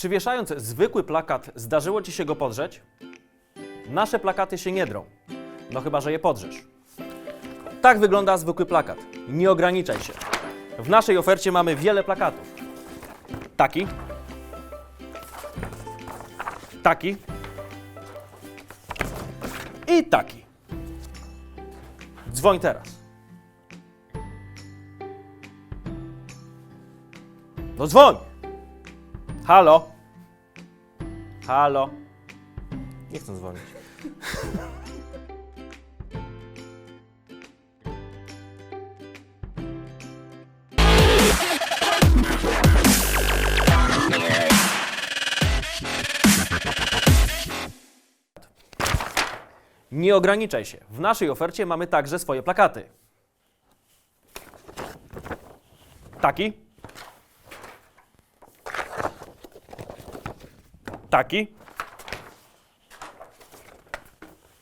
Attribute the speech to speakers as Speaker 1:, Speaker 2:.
Speaker 1: Czy wieszając zwykły plakat zdarzyło Ci się go podrzeć? Nasze plakaty się nie drą. No chyba, że je podrzesz. Tak wygląda zwykły plakat. Nie ograniczaj się. W naszej ofercie mamy wiele plakatów. Taki. Taki. I taki. Dzwoń teraz. No dzwoń! Halo? Halo? Nie chcę dzwonić. Nie ograniczaj się. W naszej ofercie mamy także swoje plakaty. Taki. Tá aqui?